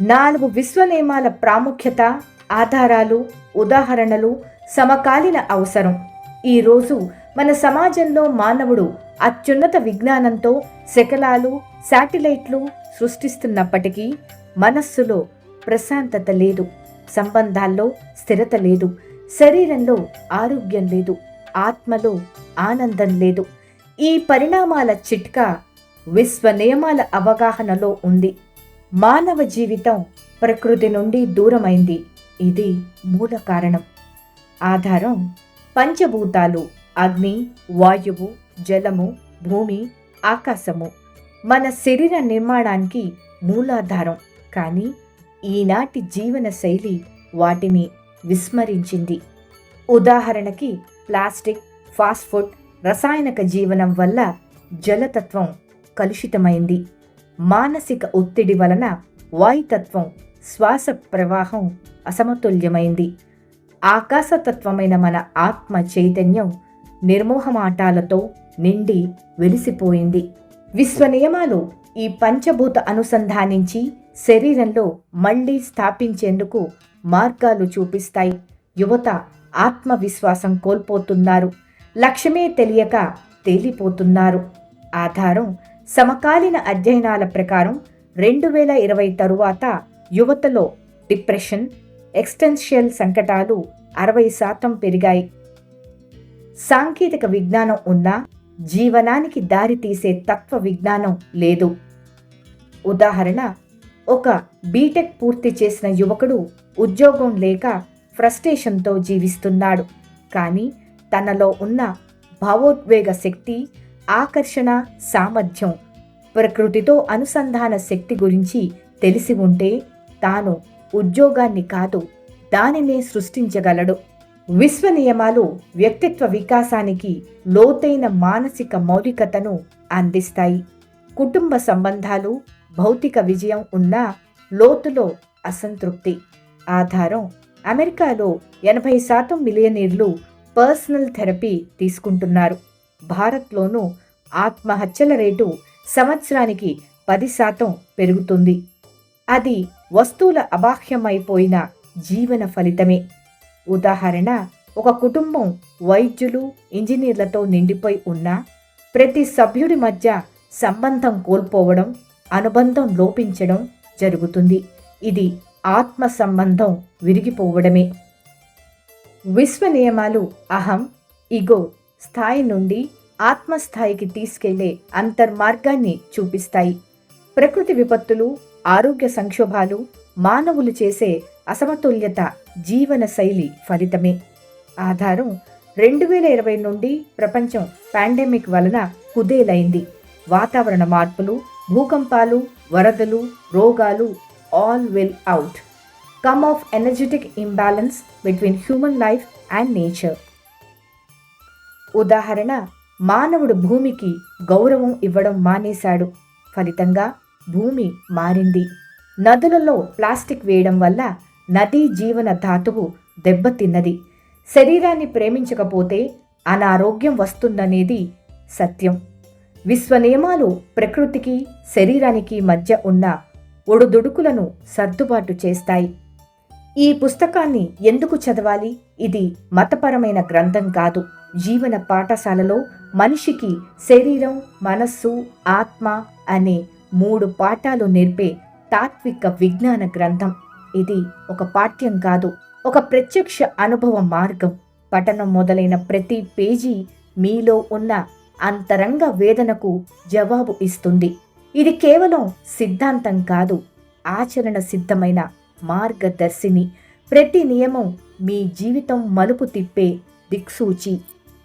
నాలుగు విశ్వనేమాల ప్రాముఖ్యత ఆధారాలు ఉదాహరణలు సమకాలీన అవసరం. ఈరోజు మన సమాజంలో మానవుడు అత్యున్నత విజ్ఞానంతో శకలాలు శాటిలైట్లు సృష్టిస్తున్నప్పటికీ మనస్సులో ప్రశాంతత లేదు సంబంధాల్లో స్థిరత లేదు శరీరంలో ఆరోగ్యం లేదు ఆత్మలో ఆనందం లేదు. ఈ పరిణామాల చిట్కా విశ్వ నియమాల అవగాహనలో ఉంది. మానవ జీవితం ప్రకృతి నుండి దూరమైంది. ఇది మూల కారణం. ఆధారం పంచభూతాలు. అగ్ని వాయువు జలము భూమి ఆకాశము. మన శరీర నిర్మాణానికి మూలాధారం. కానీ ఈనాటి జీవన శైలి వాటిని విస్మరించింది. ఉదాహరణకి ప్లాస్టిక్ ఫాస్ట్ ఫుడ్ రసాయనిక జీవనం వల్ల జలతత్వం కలుషితమైంది. మానసిక ఒత్తిడి వలన వాయుతత్వం శ్వాస ప్రవాహం అసమతుల్యమైంది. ఆకాశతత్వమైన మన ఆత్మ చైతన్యం నిర్మోహమాటాలతో నిండి వెలిసిపోయింది. విశ్వ నియమాలు ఈ పంచభూత అనుసంధానించి శరీరంలో మళ్ళీ స్థాపించేందుకు మార్గాలు చూపిస్తాయి. యువత ఆత్మవిశ్వాసం కోల్పోతున్నారు. లక్ష్యమే తెలియక తేలిపోతున్నారు. ఆధారం సమకాలీన అధ్యయనాల ప్రకారం రెండు వేల ఇరవై తరువాత యువతలో డిప్రెషన్ ఎక్స్టెన్షియల్ సంకటాలు అరవై శాతం పెరిగాయి. సాంకేతిక విజ్ఞానం ఉన్నా జీవనానికి దారి తీసే తత్వ విజ్ఞానం లేదు. ఉదాహరణ ఒక బీటెక్ పూర్తి చేసిన యువకుడు ఉద్యోగం లేక ఫ్రస్ట్రేషన్తో జీవిస్తున్నాడు. కానీ తనలో ఉన్న భావోద్వేగ శక్తి ఆకర్షణ సామర్థ్యం. ప్రకృతితో అనుసంధాన శక్తి గురించి తెలిసి ఉంటే తాను ఉద్యోగాన్ని కాదు దానినే సృష్టించగలడు. విశ్వ నియమాలు వ్యక్తిత్వ వికాసానికి లోతైన మానసిక మౌలికతను అందిస్తాయి. కుటుంబ సంబంధాలు భౌతిక విజయం ఉన్నా లోతులో అసంతృప్తి. ఆధారం అమెరికాలో ఎనభై శాతం మిలియనీర్లు పర్సనల్ థెరపీ తీసుకుంటున్నారు. భారత్లోనూ ఆత్మహత్యల రేటు సంవత్సరానికి పది శాతం పెరుగుతుంది. అది వస్తువుల అబాహ్యమైపోయిన జీవన ఫలితమే. ఉదాహరణ ఒక కుటుంబం వైద్యులు ఇంజనీర్లతో నిండిపోయి ఉన్నా ప్రతి సభ్యుడి మధ్య సంబంధం కోల్పోవడం అనుబంధం లోపించడం జరుగుతుంది. ఇది ఆత్మ సంబంధం విరిగిపోవడమే. విశ్వ నియమాలు అహం ఇగో స్థాయి నుండి ఆత్మస్థాయికి తీసుకెళ్ళే అంతర్మార్గాన్ని చూపిస్తాయి. ప్రకృతి విపత్తులు ఆరోగ్య సంక్షోభాలు మానవులు చేసే అసమతుల్యత జీవన శైలి ఫలితమే. ఆధారం రెండు వేల ఇరవై నుండి ప్రపంచం పాండమిక్ వలన కుదేలైంది. వాతావరణ మార్పులు భూకంపాలు వరదలు రోగాలు all will out. Come of energetic imbalance between human life and nature. ఉదాహరణ మానవుడు భూమికి గౌరవం ఇవ్వడం మానేశాడు. ఫలితంగా భూమి మారింది. నదులలో ప్లాస్టిక్ వేయడం వల్ల నదీ జీవన ధాతువు దెబ్బతిన్నది. శరీరాన్ని ప్రేమించకపోతే అనారోగ్యం వస్తుందనేది సత్యం. విశ్వ నియమాలు ప్రకృతికి శరీరానికి మధ్య ఉన్న ఒడుదుడుకులను సర్దుబాటు చేస్తాయి. ఈ పుస్తకాన్ని ఎందుకు చదవాలి? ఇది మతపరమైన గ్రంథం కాదు. జీవన పాఠశాలలో మనిషికి శరీరం మనస్సు ఆత్మ అనే మూడు పాఠాలు నేర్పే తాత్విక విజ్ఞాన గ్రంథం. ఇది ఒక పాఠ్యం కాదు ఒక ప్రత్యక్ష అనుభవ మార్గం. పఠనం మొదలైన ప్రతి పేజీ మీలో ఉన్న అంతరంగ వేదనకు జవాబు ఇస్తుంది. ఇది కేవలం సిద్ధాంతం కాదు ఆచరణ సిద్ధమైన మార్గదర్శిని. ప్రతి నియమం మీ జీవితం మలుపు తిప్పే దిక్సూచి.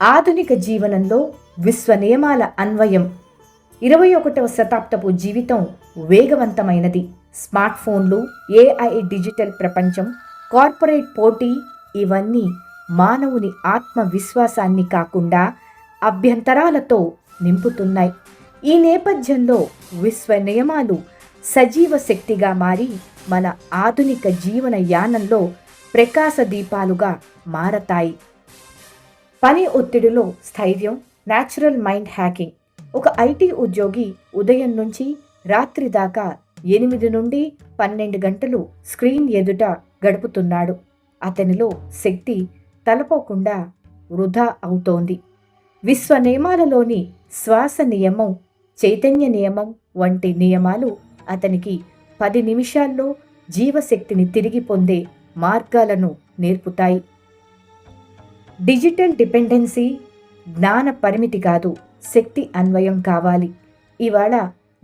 ఆధునిక జీవనంలో విశ్వ నియమాల అన్వయం. ఇరవై ఒకటవ శతాబ్దపు జీవితం వేగవంతమైనది. స్మార్ట్ ఫోన్లు ఏఐ డిజిటల్ ప్రపంచం కార్పొరేట్ పోటీ ఇవన్నీ మానవుని ఆత్మవిశ్వాసాన్ని కాకుండా అభ్యంతరాలతో నింపుతున్నాయి. ఈ నేపథ్యంలో విశ్వ నియమాలు సజీవ శక్తిగా మారి మన ఆధునిక జీవన యానంలో ప్రకాశ దీపాలుగా మారతాయి. పని ఒత్తిడిలో స్థైర్యం న్యాచురల్ మైండ్ హ్యాకింగ్ ఒక ఐటీ ఉద్యోగి ఉదయం నుంచి రాత్రి దాకా ఎనిమిది నుండి పన్నెండు గంటలు స్క్రీన్ ఎదుట గడుపుతున్నాడు. అతనిలో శక్తి తలపోకుండా వృధా అవుతోంది. విశ్వ నియమాలలోని శ్వాస నియమం చైతన్య నియమం వంటి నియమాలు అతనికి పది నిమిషాల్లో జీవశక్తిని తిరిగి పొందే మార్గాలను నేర్పుతాయి. డిజిటల్ డిపెండెన్సీ జ్ఞాన పరిమితి కాదు శక్తి అన్వయం కావాలి. ఇవాళ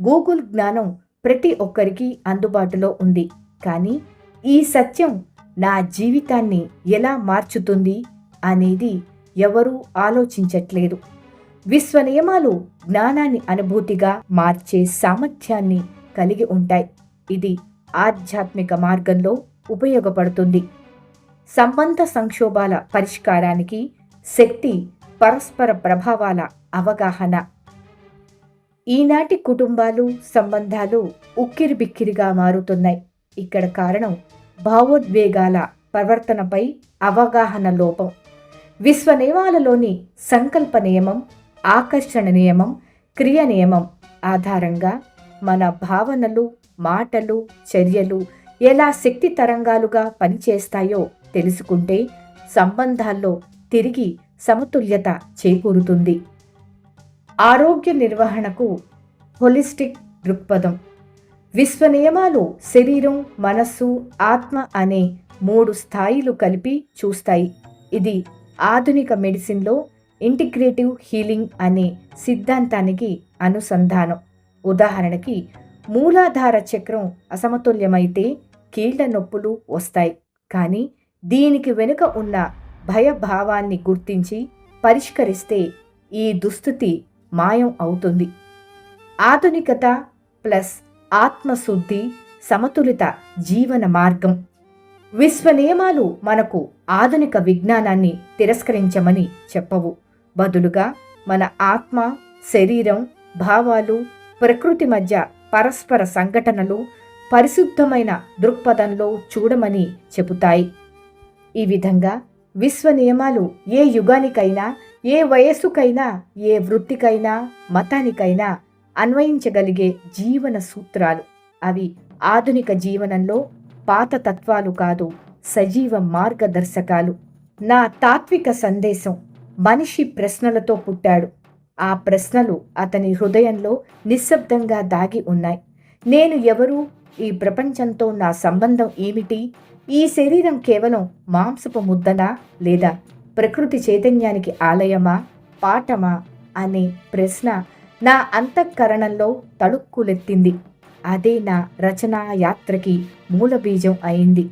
గూగుల్ జ్ఞానం ప్రతి ఒక్కరికి అందుబాటులో ఉంది. కానీ ఈ సత్యం నా జీవితాన్ని ఎలా మార్చుతుంది అనేది ఎవరూ ఆలోచించట్లేదు. విశ్వ నియమాలు జ్ఞానాన్ని అనుభూతిగా మార్చే సామర్థ్యాన్ని కలిగి ఉంటాయి. ఇది ఆధ్యాత్మిక మార్గంలో ఉపయోగపడుతుంది. సంబంధ సంక్షోభాల పరిష్కారానికి శక్తి పరస్పర ప్రభావాల అవగాహన. ఈనాటి కుటుంబాలు సంబంధాలు ఉక్కిరిబిక్కిరిగా మారుతున్నాయి. ఇక్కడ కారణం భావోద్వేగాల ప్రవర్తనపై అవగాహన లోపం. విశ్వ నియమాలలోని సంకల్ప నియమం ఆకర్షణ నియమం క్రియ నియమం ఆధారంగా మన భావనలు మాటలు చర్యలు ఎలా శక్తి తరంగాలుగా పనిచేస్తాయో తెలుసుకుంటే సంబంధాల్లో తిరిగి సమతుల్యత చేకూరుతుంది. ఆరోగ్య నిర్వహణకు హోలిస్టిక్ దృక్పథం. విశ్వ నియమాలు శరీరం మనస్సు ఆత్మ అనే మూడు స్థాయిలు కలిపి చూస్తాయి. ఇది ఆధునిక మెడిసిన్లో ఇంటిగ్రేటివ్ హీలింగ్ అనే సిద్ధాంతానికి అనుసంధానం. ఉదాహరణకి మూలాధార చక్రం అసమతుల్యమైతే కీళ్ళ నొప్పులు వస్తాయి. కానీ దీనికి వెనుక ఉన్న భయభావాన్ని గుర్తించి పరిష్కరిస్తే ఈ దుస్థితి మాయం అవుతుంది. ఆధునికత ప్లస్ ఆత్మశుద్ధి సమతులిత జీవన మార్గం. విశ్వనియమాలు మనకు ఆధునిక విజ్ఞానాన్ని తిరస్కరించమని చెప్పవు. బదులుగా మన ఆత్మ శరీరం భావాలు ప్రకృతి మధ్య పరస్పర సంఘటనలు పరిశుద్ధమైన దృక్పథంలో చూడమని చెబుతాయి. ఈ విధంగా విశ్వ నియమాలు ఏ యుగానికైనా ఏ వయస్సుకైనా ఏ వృత్తికైనా మతానికైనా అన్వయించగలిగే జీవన సూత్రాలు. అవి ఆధునిక జీవనంలో పాత తత్వాలు కాదు సజీవ మార్గదర్శకాలు. నా తాత్విక సందేశం మనిషి ప్రశ్నలతో పుట్టాడు. ఆ ప్రశ్నలు అతని హృదయంలో నిశ్శబ్దంగా దాగి ఉన్నాయి. నేను ఎవరు? ఈ ప్రపంచంతో నా సంబంధం ఏమిటి? ఈ శరీరం కేవలం మాంసపు ముద్దనా లేదా ప్రకృతి చైతన్యానికి ఆలయమా పాఠమా అనే ప్రశ్న నా అంతఃకరణంలో తళుక్కులెత్తింది. అదే నా రచనా యాత్రకి మూలబీజం అయింది.